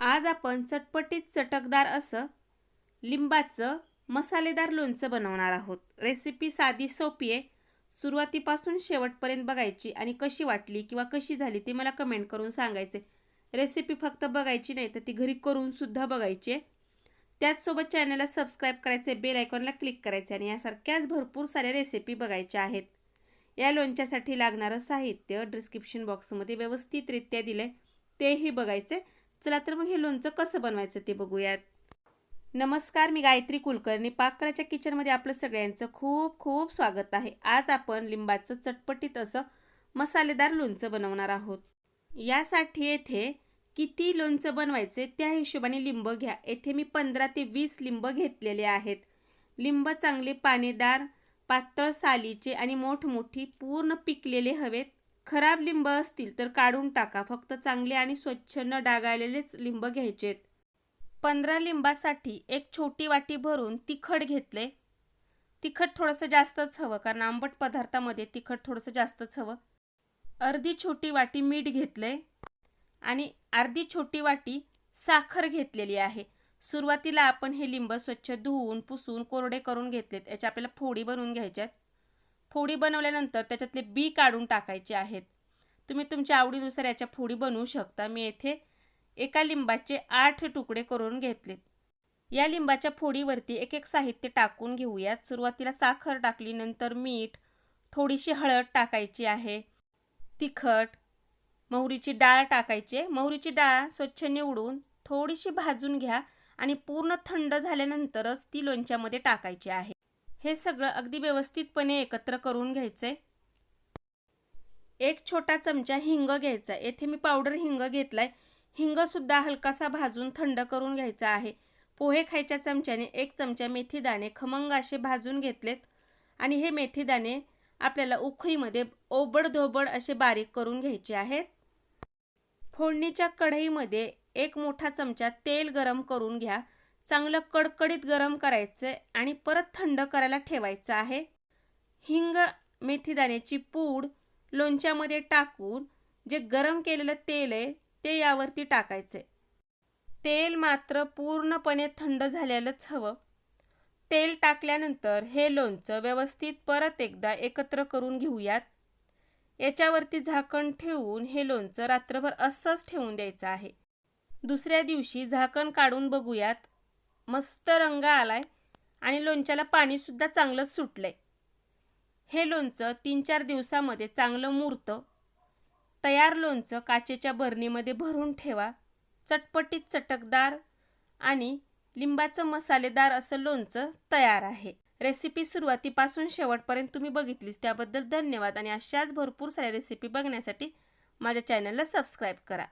आज आपण चटपटीत चटकदार असं लिंबाचं मसालेदार लोणचं बनवणार आहोत. रेसिपी साधी सोपी आहे. सुरुवातीपासून शेवटपर्यंत बघायची आणि कशी वाटली किंवा कशी झाली ती मला कमेंट करून सांगायचे. रेसिपी फक्त बघायची नाही तर ती घरी करूनसुद्धा बघायची आहे. त्याचसोबत चॅनलला सबस्क्राईब करायचे बेल आयकॉनला क्लिक करायचे आणि यासारख्याच भरपूर साऱ्या रेसिपी बघायच्या आहेत. या लोणच्यासाठी लागणारं साहित्य डिस्क्रिप्शन बॉक्समध्ये व्यवस्थितरित्या दिलं आहे तेही बघायचे. चला तर मग हे लोणचं कसं बनवायचं ते बघूयात. नमस्कार मी गायत्री कुलकर्णी. पाकळ्याच्या किचनमध्ये आपलं सगळ्यांचं खूप खूप स्वागत आहे. आज आपण लिंबाचं चटपटीत असं मसालेदार लोणचं बनवणार आहोत. यासाठी येथे किती लोणचं बनवायचे त्या हिशोबाने लिंब घ्या. येथे मी पंधरा ते वीस लिंब घेतलेले आहेत. लिंब चांगले पाणीदार पातळ सालीचे आणि मोठमोठी पूर्ण पिकलेले हवेत. खराब लिंब असतील तर काढून टाका. फक्त चांगले आणि स्वच्छ न डागाळलेलेच लिंब घ्यायचेत. पंधरा लिंबासाठी एक छोटी वाटी भरून तिखट घेतले. तिखट थोडंसं जास्तच हवं कारण आंबट पदार्थामध्ये तिखट थोडंसं जास्तच हवं. अर्धी छोटी वाटी मीठ घेतले आणि अर्धी छोटी वाटी साखर घेतलेली आहे. सुरुवातीला आपण हे लिंब स्वच्छ धुवून पुसून कोरडे करून घेतलेत. याच्या आपल्याला फोडी बनवून घ्यायच्यात फोडी बनवल्यानंतर त्याच्यातले बी काढून टाकायचे आहेत. तुम्ही तुमच्या आवडीनुसार याच्या फोडी बनवू शकता. मी येथे एका लिंबाचे आठ तुकडे करून घेतलेत. या लिंबाच्या फोडीवरती एक एक साहित्य टाकून घेऊयात. सुरुवातीला साखर टाकली नंतर मीठ थोडीशी हळद टाकायची आहे तिखट मोहरीची डाळ टाकायची मोहरीची डाळ स्वच्छ निवडून थोडीशी भाजून घ्या आणि पूर्ण थंड झाल्यानंतरच ती लोणच्यामध्ये टाकायची आहे. हे सगळं अगदी व्यवस्थितपणे एकत्र करून घ्यायचं आहे एक छोटा चमचा हिंग घ्यायचा. येथे मी पावडर हिंग घेतला आहे हिंगसुद्धा हलकासा भाजून थंड करून घ्यायचा आहे. पोहे खायच्या चमच्याने एक चमचा मेथीदाणे खमंग असे भाजून घेतलेत. आणि हे मेथीदाणे आपल्याला उखळीमध्ये ओबडधोबड असे बारीक करून घ्यायचे आहेत. फोडणीच्या कढईमध्ये एक मोठा चमचा तेल गरम करून घ्या. चांगलं कडकडीत गरम करायचं आहे आणि परत थंड करायला ठेवायचं आहे. हिंग मेथीदाण्याची पूड लोणच्यामध्ये टाकून जे गरम केलेलं तेल आहे ते यावरती टाकायचे तेल मात्र पूर्णपणे थंड झालेलंच हवं. तेल टाकल्यानंतर हे लोणचं व्यवस्थित परत एकदा एकत्र करून घेऊयात. याच्यावरती झाकण ठेवून हे लोणचं रात्रभर असंच ठेवून द्यायचं आहे. दुसऱ्या दिवशी झाकण काढून बघूयात. मस्त रंग आलाय आणि लोणच्याला पाणीसुद्धा चांगलं सुटलंय. हे लोणचं तीन चार दिवसामध्ये चांगलं मुरतं. तयार लोणचं काचेच्या बरणीमध्ये भरून ठेवा. चटपटीत चटकदार आणि लिंबाचं मसालेदार असं लोणचं तयार आहे. रेसिपी सुरुवातीपासून शेवटपर्यंत तुम्ही बघितलीच त्याबद्दल धन्यवाद आणि अशाच भरपूर साऱ्या रेसिपी बघण्यासाठी माझ्या चॅनलला सबस्क्राईब करा.